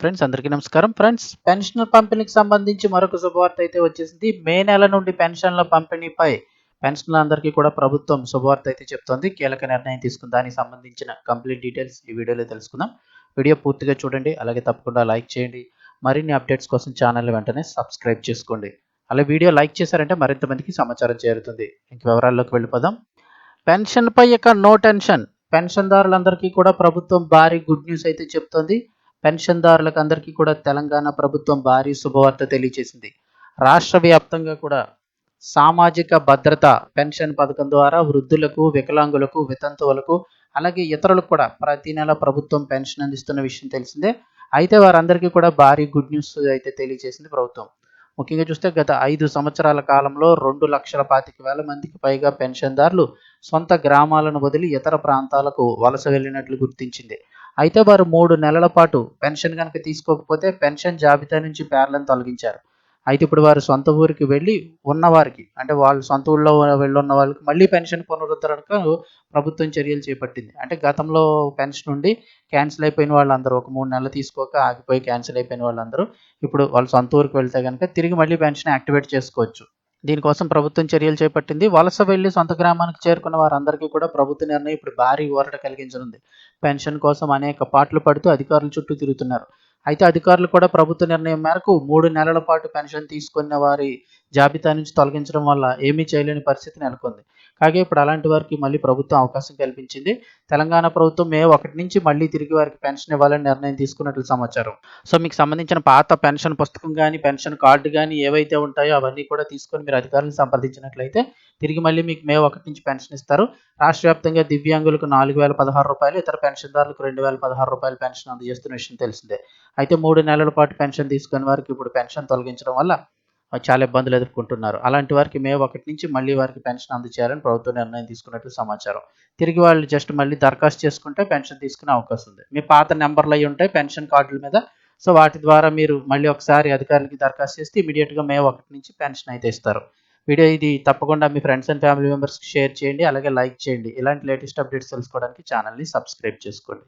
Friends అందరికీ నమస్కారం. Friends pension పంపిణీకి సంబంధించి మరొక శుభవార్త అయితే వచ్చేసింది. మే నెల నుండి పెన్షన్ల పంపిణీపై పెన్షన్లందరికీ కూడా ప్రభుత్వం శుభవార్త అయితే చెప్తోంది. కీలక నిర్ణయం తీసుకుని దానికి సంబంధించిన కంప్లీట్ డీటెయిల్స్ ఈ వీడియోలో తెలుసుకుందాం. వీడియో పూర్తిగా చూడండి. అలాగే తప్పకుండా లైక్ చేయండి. మరిన్ని అప్డేట్స్ కోసం ఛానల్ వెంటనే సబ్స్క్రైబ్ చేసుకోండి. అలా వీడియో లైక్ చేశారంటే మరింత మందికి సమాచారం చేరుతుంది. ఇంక వివరాల్లోకి వెళ్ళిపోదాం. పెన్షన్పై ఇక నో టెన్షన్. పెన్షన్దారులందరికీ కూడా ప్రభుత్వం భారీ గుడ్ న్యూస్ అయితే చెప్తోంది. పెన్షన్దారులకు అందరికీ కూడా తెలంగాణ ప్రభుత్వం భారీ శుభవార్త తెలియజేసింది రాష్ట్ర వ్యాప్తంగా కూడా సామాజిక భద్రత పెన్షన్ పథకం ద్వారా వృద్ధులకు వికలాంగులకు వితంతువులకు అలాగే ఇతరులకు కూడా ప్రతి నెల ప్రభుత్వం పెన్షన్ అందిస్తున్న విషయం తెలిసిందే. అయితే వారందరికీ కూడా భారీ గుడ్ న్యూస్ అయితే తెలియజేసింది ప్రభుత్వం. ముఖ్యంగా చూస్తే గత ఐదు సంవత్సరాల కాలంలో రెండు లక్షల పాతిక వేల మందికి పైగా పెన్షన్దారులు సొంత గ్రామాలను వదిలి ఇతర ప్రాంతాలకు వలస వెళ్ళినట్లు గుర్తించింది. అయితే వారు మూడు నెలల పాటు పెన్షన్ కనుక తీసుకోకపోతే పెన్షన్ జాబితా నుంచి పేర్లను తొలగించారు. అయితే ఇప్పుడు వారు సొంత ఊరికి వెళ్ళి ఉన్నవారికి అంటే వాళ్ళు సొంత ఊళ్ళో వెళ్ళున్న వాళ్ళకి మళ్ళీ పెన్షన్ పునరుద్ధరణకు ప్రభుత్వం చర్యలు చేపట్టింది. అంటే గతంలో పెన్షన్ ఉండి క్యాన్సిల్ అయిపోయిన వాళ్ళందరూ ఒక మూడు నెలలు తీసుకోక ఆగిపోయి క్యాన్సిల్ అయిపోయిన వాళ్ళందరూ ఇప్పుడు వాళ్ళ సొంత ఊరికి వెళ్తే కనుక తిరిగి మళ్ళీ పెన్షన్ యాక్టివేట్ చేసుకోవచ్చు. దీనికోసం ప్రభుత్వం చర్యలు చేపట్టింది. వలస వెళ్ళి సొంత గ్రామానికి చేరుకున్న వారందరికీ కూడా ప్రభుత్వ నిర్ణయం ఇప్పుడు భారీ ఊరట కలిగించనుంది. పెన్షన్ కోసం అనేక పాటలు పడుతూ అధికారుల చుట్టూ తిరుగుతున్నారు. అయితే అధికారులు కూడా ప్రభుత్వ నిర్ణయం మేరకు మూడు నెలల పాటు పెన్షన్ తీసుకున్న వారి జాబితా నుంచి తొలగించడం వల్ల ఏమీ చేయలేని పరిస్థితి నెలకొంది. కాగా ఇప్పుడు అలాంటి వారికి మళ్ళీ ప్రభుత్వం అవకాశం కల్పించింది. తెలంగాణ ప్రభుత్వం మే ఒకటి నుంచి మళ్ళీ తిరిగి వారికి పెన్షన్ ఇవ్వాలని నిర్ణయం తీసుకున్నట్లు సమాచారం. సో మీకు సంబంధించిన పాత పెన్షన్ పుస్తకం కానీ పెన్షన్ కార్డు కానీ ఏవైతే ఉంటాయో అవన్నీ కూడా తీసుకొని మీరు అధికారులను సంప్రదించినట్లయితే తిరిగి మళ్ళీ మీకు మే ఒకటి నుంచి పెన్షన్ ఇస్తారు. రాష్ట్ర వ్యాప్తంగా దివ్యాంగులకు నాలుగు వేల పదహారు రూపాయలు ఇతర పెన్షన్దారులకు రెండు వేల పదహారు రూపాయలు పెన్షన్ అందజేస్తున్న విషయం తెలిసిందే. అయితే మూడు నెలల పాటు పెన్షన్ తీసుకునే వారికి ఇప్పుడు పెన్షన్ తొలగించడం వల్ల చాలా ఇబ్బందులు ఎదుర్కొంటున్నారు. అలాంటి వారికి మే ఒకటి నుంచి మళ్ళీ వారికి పెన్షన్ అందజేయాలని ప్రభుత్వం నిర్ణయం తీసుకున్నట్లు సమాచారం. తిరిగి వాళ్ళు జస్ట్ మళ్ళీ దరఖాస్తు చేసుకుంటే పెన్షన్ తీసుకునే అవకాశం ఉంది. మీ పాత నెంబర్లు అయి ఉంటాయి పెన్షన్ కార్డుల మీద. సో వాటి ద్వారా మీరు మళ్ళీ ఒకసారి అధికారులకి దరఖాస్తు చేస్తే ఇమీడియట్గా మే ఒకటి నుంచి పెన్షన్ అయితే ఇస్తారు. వీడియో ఇది తప్పకుండా మీ ఫ్రెండ్స్ అండ్ ఫ్యామిలీ మెంబర్స్కి షేర్ చేయండి. అలాగే లైక్ చేయండి. ఇలాంటి లేటెస్ట్ అప్డేట్స్ తెలుసుకోవడానికి ఛానల్ని సబ్స్క్రైబ్ చేసుకోండి.